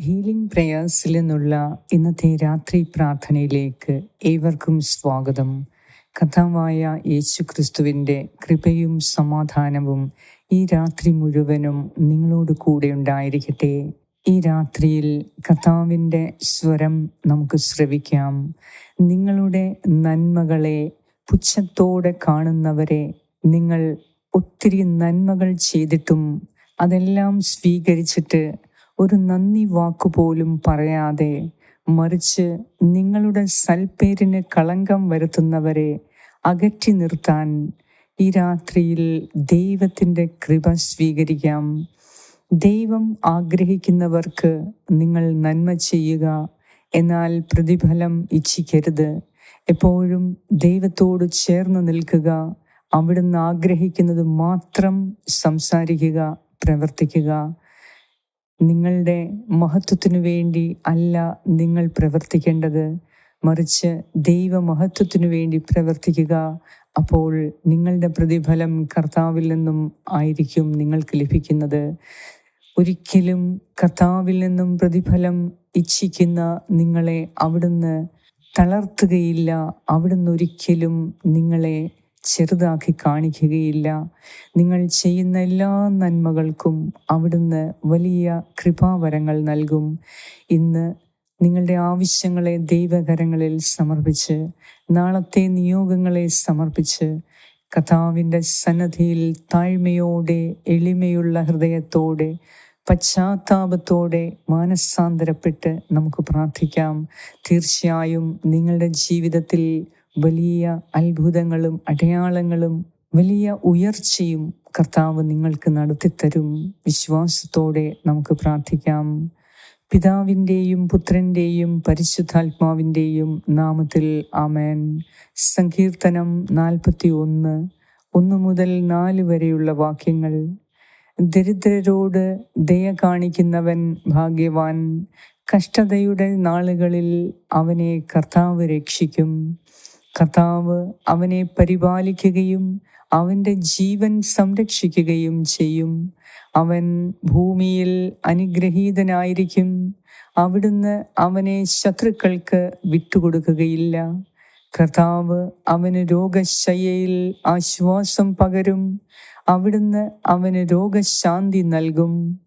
Healing പ്രേയേഴ്സിൽ നിന്നുള്ള ഇന്നത്തെ രാത്രി പ്രാർത്ഥനയിലേക്ക് ഏവർക്കും സ്വാഗതം. കഥാവായ യേശു ക്രിസ്തുവിന്റെ കൃപയും സമാധാനവും ഈ രാത്രി മുഴുവനും നിങ്ങളോട് കൂടെ ഉണ്ടായിരിക്കട്ടെ. ഈ രാത്രിയിൽ കഥാവിന്റെ സ്വരം നമുക്ക് ശ്രവിക്കാം. നിങ്ങളുടെ നന്മകളെ പുച്ഛത്തോടെ കാണുന്നവരെ നിങ്ങൾ ഒത്തിരി നന്മകൾ ചെയ്തിട്ടും അതെല്ലാം സ്വീകരിച്ചിട്ട് ഒരു നന്ദി വാക്കുപോലും പറയാതെ മറിച്ച് നിങ്ങളുടെ സൽപ്പേരിന് കളങ്കം വരുത്തുന്നവരെ അകറ്റി നിർത്താൻ ഈ രാത്രിയിൽ ദൈവത്തിന്റെ കൃപ സ്വീകരിക്കാം. ദൈവം ആഗ്രഹിക്കുന്നവർക്ക് നിങ്ങൾ നന്മ ചെയ്യുക. എന്നാൽ പ്രതിഫലം ഇച്ഛിക്കരുത്. എപ്പോഴും ദൈവത്തോട് ചേർന്ന് നിൽക്കുക. അവിടുന്ന് ആഗ്രഹിക്കുന്നത് മാത്രം സംസാരിക്കുക പ്രവർത്തിക്കുക. നിങ്ങളുടെ മഹത്വത്തിനു വേണ്ടി അല്ല നിങ്ങൾ പ്രവർത്തിക്കേണ്ടത്. മറിച്ച് ദൈവ മഹത്വത്തിനു വേണ്ടി പ്രവർത്തിക്കുക. അപ്പോൾ നിങ്ങളുടെ പ്രതിഫലം കർത്താവിൽ നിന്നും ആയിരിക്കും നിങ്ങൾക്ക് ലഭിക്കുന്നത്. ഒരിക്കലും കർത്താവിൽ നിന്നും പ്രതിഫലം ഇച്ഛിക്കുന്ന നിങ്ങളെ അവിടുന്ന് തളർത്തുകയില്ല. അവിടുന്ന് ഒരിക്കലും നിങ്ങളെ ചെറുതാക്കി കാണിക്കുകയില്ല. നിങ്ങൾ ചെയ്യുന്ന എല്ലാ നന്മകൾക്കും അവിടുന്ന് വലിയ കൃപാവരങ്ങൾ നൽകും. ഇന്ന് നിങ്ങളുടെ ആവശ്യങ്ങളെ ദൈവകരങ്ങളിൽ സമർപ്പിച്ച് നാളത്തെ നിയോഗങ്ങളെ സമർപ്പിച്ച് കഥാവിന്റെ സന്നദ്ധിയിൽ താഴ്മയോടെ എളിമയുള്ള ഹൃദയത്തോടെ പശ്ചാത്താപത്തോടെ മാനസാന്തരപ്പെട്ട് നമുക്ക് പ്രാർത്ഥിക്കാം. തീർച്ചയായും നിങ്ങളുടെ ജീവിതത്തിൽ വലിയ അത്ഭുതങ്ങളും അടയാളങ്ങളും വലിയ ഉയർച്ചയും കർത്താവ് നിങ്ങൾക്ക് നടത്തിത്തരും. വിശ്വാസത്തോടെ നമുക്ക് പ്രാർത്ഥിക്കാം. പിതാവിന്റെയും പുത്രന്റെയും പരിശുദ്ധാത്മാവിന്റെയും നാമത്തിൽ ആമേൻ. സങ്കീർത്തനം നാൽപ്പത്തി ഒന്ന് ഒന്ന് മുതൽ നാല് വരെയുള്ള വാക്യങ്ങൾ. ദരിദ്രരോട് ദയ കാണിക്കുന്നവൻ ഭാഗ്യവാൻ. കഷ്ടതയുടെ നാളുകളിൽ അവനെ കർത്താവ് രക്ഷിക്കും. കർത്താവ് അവനെ പരിപാലിക്കുകയും അവന്റെ ജീവൻ സംരക്ഷിക്കുകയും ചെയ്യും. അവൻ ഭൂമിയിൽ അനുഗ്രഹീതനായിരിക്കും. അവിടുന്ന് അവനെ ശത്രുക്കൾക്ക് വിട്ടുകൊടുക്കുകയില്ല. കർത്താവ് അവന് രോഗശയ്യയിൽ ആശ്വാസം പകരും. അവിടുന്ന് അവന് രോഗശാന്തി നൽകും.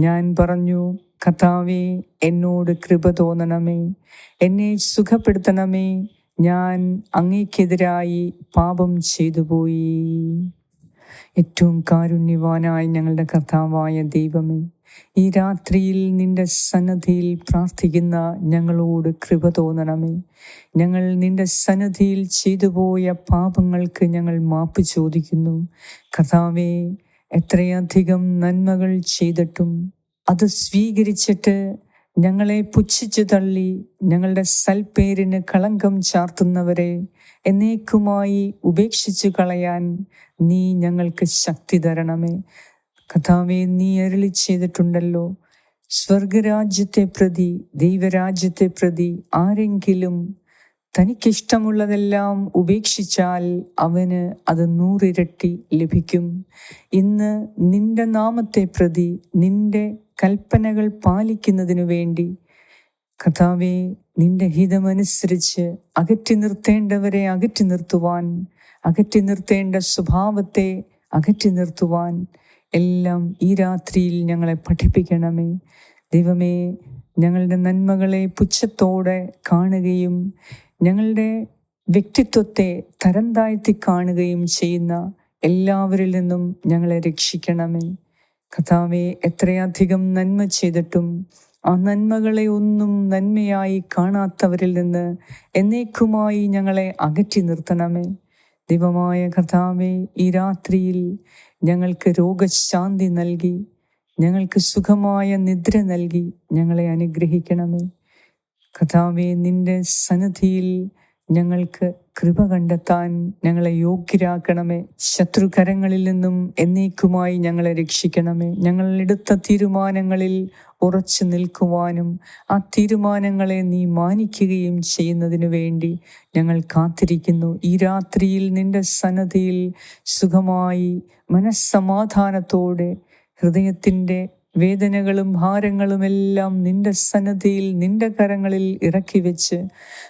ഞാൻ പറഞ്ഞു കർത്താവെ എന്നോട് കൃപ തോന്നണമേ. എന്നെ സുഖപ്പെടുത്തണമേ. ഞാൻ അങ്ങേക്കെതിരായി പാപം ചെയ്തു പോയി. ഏറ്റവും കാരുണ്യവാനായ ഞങ്ങളുടെ കർത്താവായ ദൈവമേ ഈ രാത്രിയിൽ നിന്റെ സന്നദ്ധിയിൽ പ്രാർത്ഥിക്കുന്ന ഞങ്ങളോട് കൃപ തോന്നണമേ. ഞങ്ങൾ നിന്റെ സന്നദ്ധിയിൽ ചെയ്തുപോയ പാപങ്ങൾക്ക് ഞങ്ങൾ മാപ്പ് ചോദിക്കുന്നു. കർത്താവേ എത്രയധികം നന്മകൾ ചെയ്തിട്ടും അത് സ്വീകരിച്ചിട്ട് ഞങ്ങളെ പുച്ഛിച്ചു തള്ളി ഞങ്ങളുടെ സൽപ്പേരിന് കളങ്കം ചാർത്തുന്നവരെ എന്നേക്കുമായി ഉപേക്ഷിച്ചു കളയാൻ നീ ഞങ്ങൾക്ക് ശക്തി തരണമേ. കഥാവെ നീ അരളി ചെയ്തിട്ടുണ്ടല്ലോ. സ്വർഗരാജ്യത്തെ പ്രതി ദൈവരാജ്യത്തെ പ്രതി ആരെങ്കിലും തനിക്കിഷ്ടമുള്ളതെല്ലാം ഉപേക്ഷിച്ചാൽ അവന് അത് നൂറിരട്ടി ലഭിക്കും. ഇന്ന് നിന്റെ നാമത്തെ പ്രതി നിന്റെ കൽപ്പനകൾ പാലിക്കുന്നതിനു വേണ്ടി കഥാവെ നിന്റെ ഹിതമനുസരിച്ച് അകറ്റി നിർത്തേണ്ടവരെ അകറ്റി നിർത്തുവാൻ അകറ്റി നിർത്തേണ്ട സ്വഭാവത്തെ അകറ്റി നിർത്തുവാൻ എല്ലാം ഈ രാത്രിയിൽ ഞങ്ങളെ പഠിപ്പിക്കണമേ. ദൈവമേ ഞങ്ങളുടെ നന്മകളെ പുച്ഛത്തോടെ കാണുകയും ഞങ്ങളുടെ വ്യക്തിത്വത്തെ തരം താഴ്ത്തി കാണുകയും ചെയ്യുന്ന എല്ലാവരിൽ നിന്നും ഞങ്ങളെ രക്ഷിക്കണമേ. കഥാവെ എത്രയധികം നന്മ ചെയ്തിട്ടും ആ നന്മകളെ ഒന്നും നന്മയായി കാണാത്തവരിൽ നിന്ന് എന്നേക്കുമായി ഞങ്ങളെ അകറ്റി നിർത്തണമേ. ദൈവമായ കർത്താവെ ഈ രാത്രിയിൽ ഞങ്ങൾക്ക് രോഗശാന്തി നൽകി ഞങ്ങൾക്ക് സുഖമായ നിദ്ര നൽകി ഞങ്ങളെ അനുഗ്രഹിക്കണമേ. കഥാവെ നിന്റെ സന്നദ്ധിയിൽ ഞങ്ങൾക്ക് കൃപ കണ്ടെത്താൻ ഞങ്ങളെ യോഗ്യരാക്കണമേ. ശത്രുകരങ്ങളിൽ നിന്നും എന്നേക്കുമായി ഞങ്ങളെ രക്ഷിക്കണമേ. ഞങ്ങൾ എടുത്ത തീരുമാനങ്ങളിൽ ഉറച്ചു നിൽക്കുവാനും ആ തീരുമാനങ്ങളെ നീ മാനിക്കുകയും ചെയ്യുന്നതിനു വേണ്ടി ഞങ്ങൾ കാത്തിരിക്കുന്നു. ഈ രാത്രിയിൽ നിന്റെ സന്നദ്ധിയിൽ സുഖമായി മനസ്സമാധാനത്തോടെ ഹൃദയത്തിന്റെ വേദനകളും ഭാരങ്ങളും എല്ലാം നിന്റെ സന്നദ്ധിയിൽ നിന്റെ കരങ്ങളിൽ ഇറക്കി വെച്ച്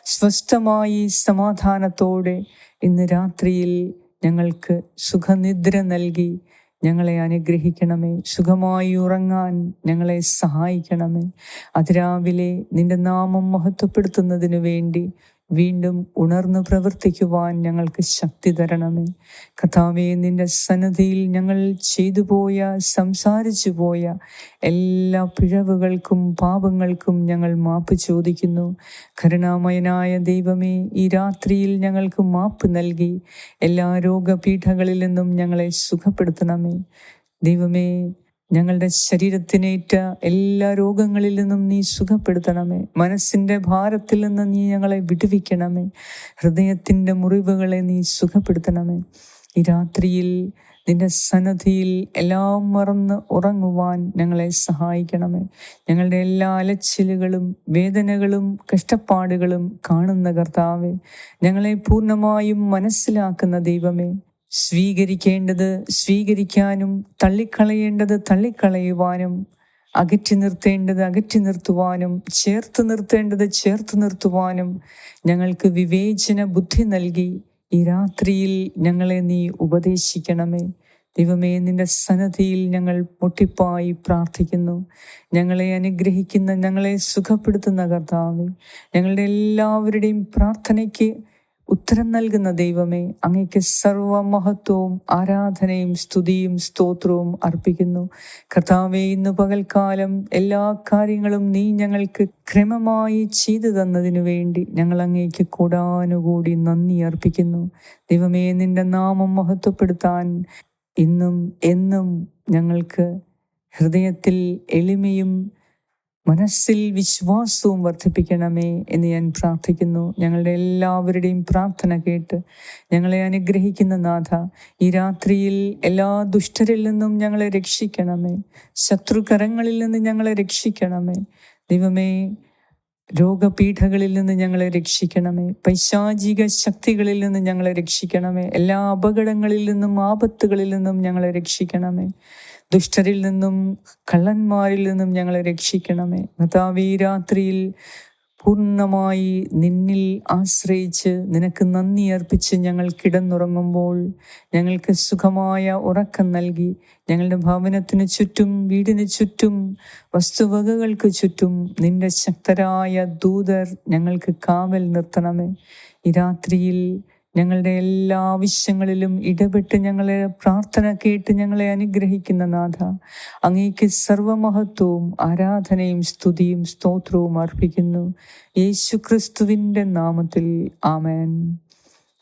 സ്വസ്ഥമായി സമാധാനത്തോടെ ഇന്ന് രാത്രിയിൽ ഞങ്ങൾക്ക് സുഖനിദ്ര നൽകി. ഞങ്ങളെ അനുഗ്രഹിക്കണമേ. സുഖമായി ഉറങ്ങാൻ ഞങ്ങളെ സഹായിക്കണമേ. അതിരാവിലെ നിന്റെ നാമം മഹത്വപ്പെടുത്തുന്നതിനു വേണ്ടി വീണ്ടും ഉണർന്നു പ്രവർത്തിക്കുവാൻ ഞങ്ങൾക്ക് ശക്തി തരണമേ. കഥാവേ നിന്റെ സന്നദ്ധിയിൽ ഞങ്ങൾ ചെയ്തു പോയ സംസാരിച്ചു പോയ എല്ലാ പിഴവുകൾക്കും പാപങ്ങൾക്കും ഞങ്ങൾ മാപ്പ് ചോദിക്കുന്നു. കരുണാമയനായ ദൈവമേ ഈ രാത്രിയിൽ ഞങ്ങൾക്ക് മാപ്പ് നൽകി. എല്ലാ രോഗപീഠങ്ങളിൽ നിന്നും ഞങ്ങളെ സുഖപ്പെടുത്തണമേ. ദൈവമേ ഞങ്ങളുടെ ശരീരത്തിനേറ്റ എല്ലാ രോഗങ്ങളിൽ നിന്നും നീ സുഖപ്പെടുത്തണമേ. മനസ്സിന്റെ ഭാരത്തിൽ നിന്ന് നീ ഞങ്ങളെ വിടുവിക്കണമേ. ഹൃദയത്തിന്റെ മുറിവുകളെ നീ സുഖപ്പെടുത്തണമേ. ഈ രാത്രിയിൽ നിന്റെ സന്നദ്ധിയിൽ എല്ലാം മറന്ന് ഉറങ്ങുവാൻ ഞങ്ങളെ സഹായിക്കണമേ. ഞങ്ങളുടെ എല്ലാ അലച്ചിലുകളും വേദനകളും കഷ്ടപ്പാടുകളും കാണുന്ന കർത്താവെ ഞങ്ങളെ പൂർണമായും മനസ്സിലാക്കുന്ന ദൈവമേ സ്വീകരിക്കേണ്ടത് സ്വീകരിക്കാനും തള്ളിക്കളയേണ്ടത് തള്ളിക്കളയുവാനും അകറ്റി നിർത്തേണ്ടത് അകറ്റി നിർത്തുവാനും ചേർത്ത് നിർത്തേണ്ടത് ചേർത്ത് നിർത്തുവാനും ഞങ്ങൾക്ക് വിവേചന ബുദ്ധി നൽകി ഈ രാത്രിയിൽ ഞങ്ങളെ നീ ഉപദേശിക്കണമേ. ദൈവമേ നിന്റെ സന്നദ്ധിയിൽ ഞങ്ങൾ മുട്ടിപ്പായി പ്രാർത്ഥിക്കുന്നു. ഞങ്ങളെ അനുഗ്രഹിക്കുന്ന ഞങ്ങളെ സുഖപ്പെടുത്തുന്ന കർത്താവ് ഞങ്ങളുടെ എല്ലാവരുടെയും പ്രാർത്ഥനയ്ക്ക് ഉത്തരം നൽകുന്ന ദൈവമേ അങ്ങയ്ക്ക് സർവമഹത്വവും ആരാധനയും സ്തുതിയും സ്തോത്രവും അർപ്പിക്കുന്നു. കർത്താവെ ഇന്ന് പകൽക്കാലം എല്ലാ കാര്യങ്ങളും നീ ഞങ്ങൾക്ക് ക്രമമായി ചെയ്തു തന്നതിനു വേണ്ടി ഞങ്ങൾ അങ്ങേക്ക് കൂടാനുകൂടി നന്ദി അർപ്പിക്കുന്നു. ദൈവമേ നിന്റെ നാമം മഹത്വപ്പെടുത്താൻ ഇന്നും എന്നും ഞങ്ങൾക്ക് ഹൃദയത്തിൽ എളിമയും മനസ്സിൽ വിശ്വാസവും വർദ്ധിപ്പിക്കണമേ എന്ന് ഞാൻ പ്രാർത്ഥിക്കുന്നു. ഞങ്ങളുടെ എല്ലാവരുടെയും പ്രാർത്ഥന കേട്ട് ഞങ്ങളെ അനുഗ്രഹിക്കുന്ന നാഥ ഈ രാത്രിയിൽ എല്ലാ ദുഷ്ടരിൽ നിന്നും ഞങ്ങളെ രക്ഷിക്കണമേ. ശത്രുകരങ്ങളിൽ നിന്ന് ഞങ്ങളെ രക്ഷിക്കണമേ. ദൈവമേ രോഗപീഠകളിൽ നിന്ന് ഞങ്ങളെ രക്ഷിക്കണമേ. പൈശാചിക ശക്തികളിൽ നിന്ന് ഞങ്ങളെ രക്ഷിക്കണമേ. എല്ലാ അപകടങ്ങളിൽ നിന്നും ആപത്തുകളിൽ നിന്നും ഞങ്ങളെ രക്ഷിക്കണമേ. ദുഷ്ടരിൽ നിന്നും കള്ളന്മാരിൽ നിന്നും ഞങ്ങളെ രക്ഷിക്കണമേ. ഈ രാത്രിയിൽ പൂർണമായി നിന്നിൽ ആശ്രയിച്ച് നിനക്ക് നന്ദി അർപ്പിച്ച് ഞങ്ങൾ കിടന്നുറങ്ങുമ്പോൾ ഞങ്ങൾക്ക് സുഖമായ ഉറക്കം നൽകി. ഞങ്ങളുടെ ഭവനത്തിന് ചുറ്റും വീടിന് ചുറ്റും വസ്തുവകകൾക്ക് ചുറ്റും നിന്റെ ശക്തരായ ദൂതർ ഞങ്ങൾക്ക് കാവൽ നിർത്തണമേ. ഈ രാത്രിയിൽ ഞങ്ങളുടെ എല്ലാ ആവശ്യങ്ങളിലും ഇടപെട്ട് ഞങ്ങളെ പ്രാർത്ഥന കേട്ട് ഞങ്ങളെ അനുഗ്രഹിക്കുന്ന നാഥ. അങ്ങേക്ക് സർവമഹത്വവും ആരാധനയും സ്തുതിയും സ്തോത്രവും അർപ്പിക്കുന്നു. യേശു ക്രിസ്തുവിന്റെ നാമത്തിൽ ആമേൻ.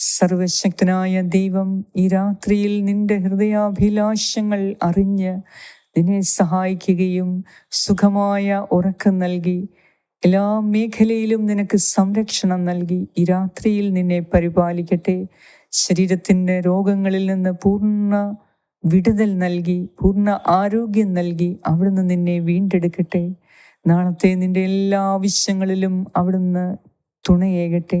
സർവശക്തനായ ദൈവം ഈ രാത്രിയിൽ നിന്റെ ഹൃദയാഭിലാഷങ്ങൾ അറിഞ്ഞ് നിന്നെ സഹായിക്കുകയും സുഖമായ ഉറക്കം നൽകി എല്ലാ മേഖലയിലും നിനക്ക് സംരക്ഷണം നൽകി ഈ രാത്രിയിൽ നിന്നെ പരിപാലിക്കട്ടെ. ശരീരത്തിന്റെ രോഗങ്ങളിൽ നിന്ന് പൂർണ വിടുതൽ നൽകി പൂർണ ആരോഗ്യം നൽകി അവിടുന്ന് നിന്നെ വീണ്ടെടുക്കട്ടെ. നാളത്തെ നിന്റെ എല്ലാ ആവശ്യങ്ങളിലും അവിടുന്ന് തുണയേകട്ടെ.